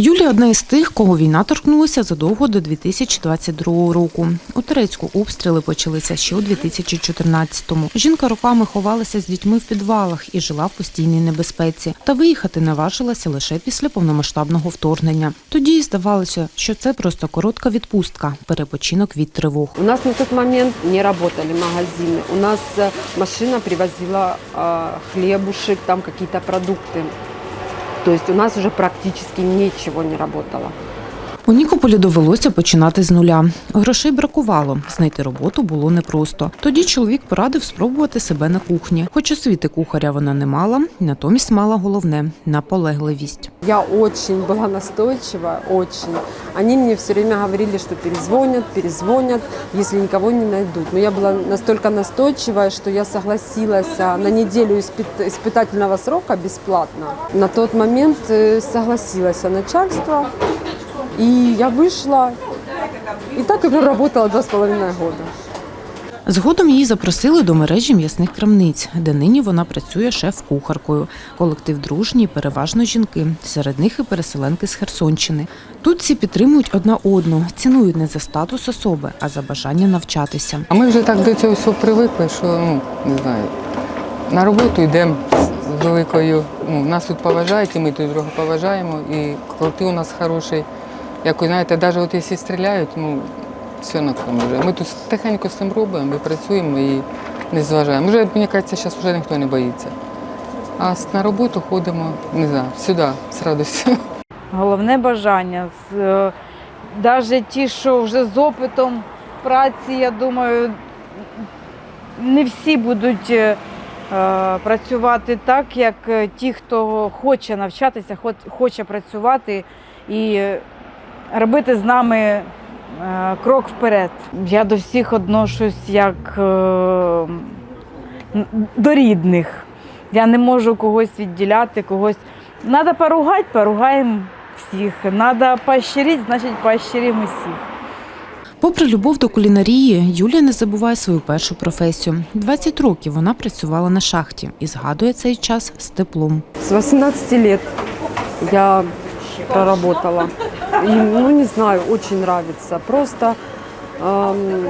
Юлія одна із тих, кого війна торкнулася задовго до 2022 року. У Турецьку обстріли почалися ще у 2014-му. Жінка роками ховалася з дітьми в підвалах і жила в постійній небезпеці. Та виїхати наважилася лише після повномасштабного вторгнення. Тоді й здавалося, що це просто коротка відпустка, перепочинок від тривог. У нас на тот момент не работали магазины. У нас э, машина привозила э, хлебушек, там какие-то продукты. То есть у нас уже практически ничего не работало. У Нікополі довелося починати з нуля. Грошей бракувало, знайти роботу було непросто. Тоді чоловік порадив спробувати себе на кухні. Хоч освіти кухаря вона не мала, натомість мала головне наполегливість. Я очень была настойчива, очень. Они мне все время говорили, что перезвонят, перезвонят, если никого не найдут. Но я была настолько настойчивая, что я согласилась а, на неделю испыт- испытательного срока бесплатно. На тот момент э, согласилась начальство, и я вышла. И так и проработала два с половиной года. Згодом її запросили до мережі м'ясних крамниць, де нині вона працює шеф-кухаркою. Колектив дружній, переважно жінки. Серед них і переселенки з Херсонщини. Тут всі підтримують одна одну, цінують не за статус особи, а за бажання навчатися. А ми вже так до цього всього привикли, що ну не знаю. На роботу йдемо з великою. Ну, нас тут поважають, і ми тут друга поважаємо. І колектив у нас хороший. Якось, знаєте, навіть от якщо стріляють, ну все на кому вже. Ми тут тихенько з цим робимо, ми працюємо і не зважаємо. Вже, мені кажеться, зараз вже ніхто не боїться. А на роботу ходимо, не знаю, сюди з радістю. Головне бажання. Навіть ті, що вже з опитом праці, я думаю, не всі будуть е, е, працювати так, як е, ті, хто хоче навчатися, хоче працювати і е, робити з нами е, крок вперед. Я до всіх відношусь як е, до рідних. Я не можу когось відділяти, когось. Надо поругати, поругаємо всіх. Надо поощрити, значить поощримо всіх. Попри любов до кулінарії, Юлія не забуває свою першу професію. 20 років вона працювала на шахті і згадує цей час з теплом. С 18 лет я проработала. И, ну, не знаю, очень нравится. Просто эм,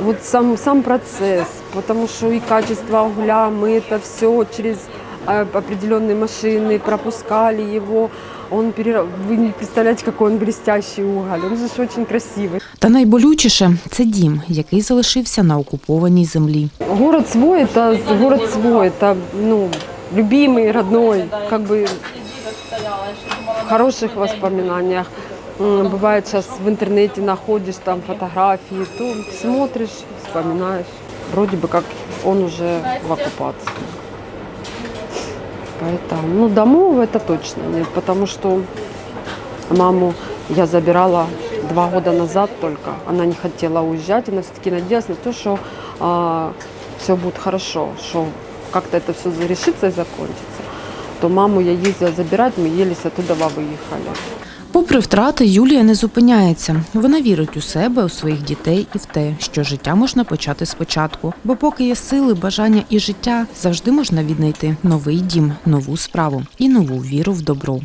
вот сам, сам процесс, потому что и качество угля, мы это все через э, определенные машины пропускали его. Он перера- Вы не представляете, какой он блестящий уголь. Он же ж очень красивый. Та найболючіше це дім, який залишився на окупованій землі. Город свой, это город свой, это ну, любимый, родной, как бы в хороших воспоминаниях. Бывает сейчас в интернете находишь там фотографии, то смотришь, вспоминаешь. Вроде бы как он уже в оккупации. Поэтому, ну, домов это точно нет, потому что маму я забирала два года назад только. Она не хотела уезжать, она все-таки надеялась на то, что все будет хорошо, что как-то это все решится и закончится. То маму я ездила забирать, мы еле оттуда выехали. Попри втрати, Юлія не зупиняється. Вона вірить у себе, у своїх дітей і в те, що життя можна почати спочатку. Бо поки є сили, бажання і життя, завжди можна віднайти новий дім, нову справу і нову віру в добро.